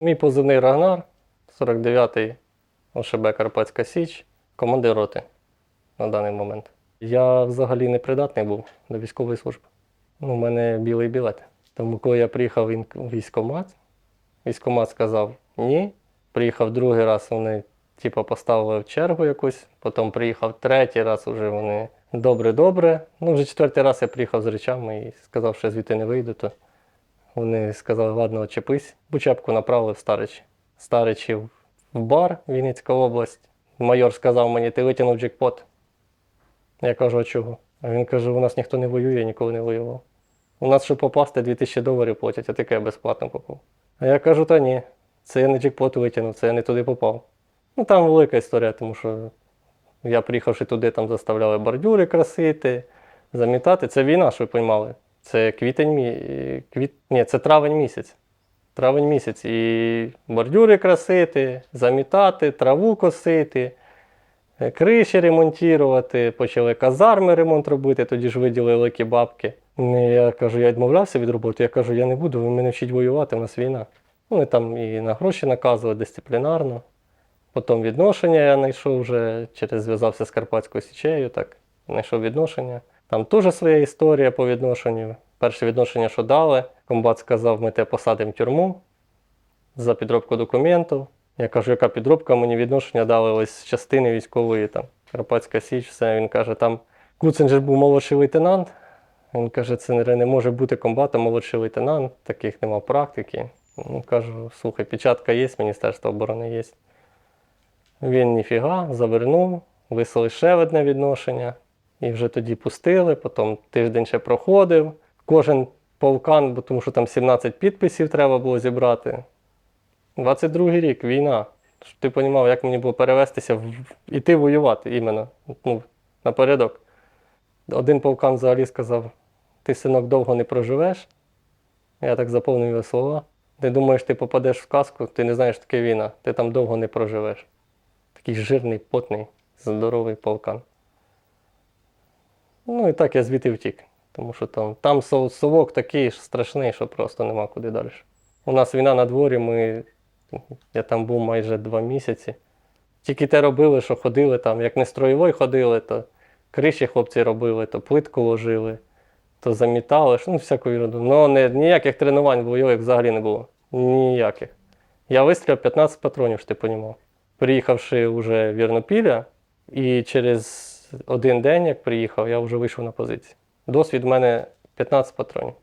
Мій позивний Рагнар, 49-й ОШБ Карпатська Січ, командир роти на даний момент. Я взагалі не придатний був до військової служби. Ну, У мене білий білет. Тому коли я приїхав в військкомат, військкомат сказав ні. Приїхав другий раз, вони типу, поставили в чергу якусь, потім приїхав третій раз, вже вони добре-добре. Ну, вже четвертий раз я приїхав з речами і сказав, що звідти не вийду, то вони сказали, ладно, очепись. Бучепку направили в Старичі. Старичі в бар, Вінницька область. Майор сказав мені, ти витягнув джекпот. Я кажу, а чого? А він каже, у нас ніхто не воює, ніколи не воював. У нас, щоб попасти, 2000 доларів платять, а таке я безплатно попав. А я кажу, та ні, це я не джекпот витягнув, це я не туди попав. Ну там велика історія, тому що я приїхавши туди, там заставляли бордюри красити, замітати. Це війна, що ви поймали. Це квітень квіт... Ні, це травень місяць. Травень місяць. І бордюри красити, замітати, траву косити, е, криші ремонтувати, почали казарми ремонт робити, тоді ж виділили бабки. Ну, Я кажу, я відмовлявся від роботи. Я кажу, я не буду, ви мене вчіть воювати, у нас війна. Вони там і на гроші наказували дисциплінарно. Потім відношення я знайшов вже через зв'язався з Карпатською Січею, так, знайшов відношення. Там теж своя історія по відношенню. Перше відношення, що дали, комбат сказав, ми тебе посадимо в тюрму за підробку документів. Я кажу, яка підробка, мені відношення дали ось з частини військової, там, Карпатська Січ, все. Він каже, там Куцин був молодший лейтенант. Він каже, це не може бути комбатом молодший лейтенант, таких нема практики. Ну, кажу, слухай, печатка є, Міністерство оборони є. Він ніфіга, завернув, вислали ще одне відношення. І вже тоді пустили, потім тиждень ще проходив. Кожен полкан, бо тому що там 17 підписів треба було зібрати. 22-й рік, війна. Щоб ти розумів, як мені було перевестися, в... іти воювати іменно ну, напередок. Один полкан взагалі сказав: ти, синок, довго не проживеш. Я так заповнив його слова. Ти думаєш, ти попадеш в казку, ти не знаєш, таке війна, ти там довго не проживеш. Такий жирний, потний, здоровий полкан. Ну і так я звідти втік. Тому що там, там совок такий страшний, що просто нема куди далі. У нас війна на дворі, ми, я там був майже два місяці. Тільки те робили, що ходили там, як не строєвой ходили, то криші хлопці робили, то плитку ложили, то замітали, ну всяку ерунду. Ну ніяких тренувань бойових взагалі не було. Ніяких. Я вистріляв 15 патронів, ти розумів. Приїхавши вже в Вірнопілля, і через один день, як приїхав, я вже вийшов на позицію. Досвід в мене 15 патронів.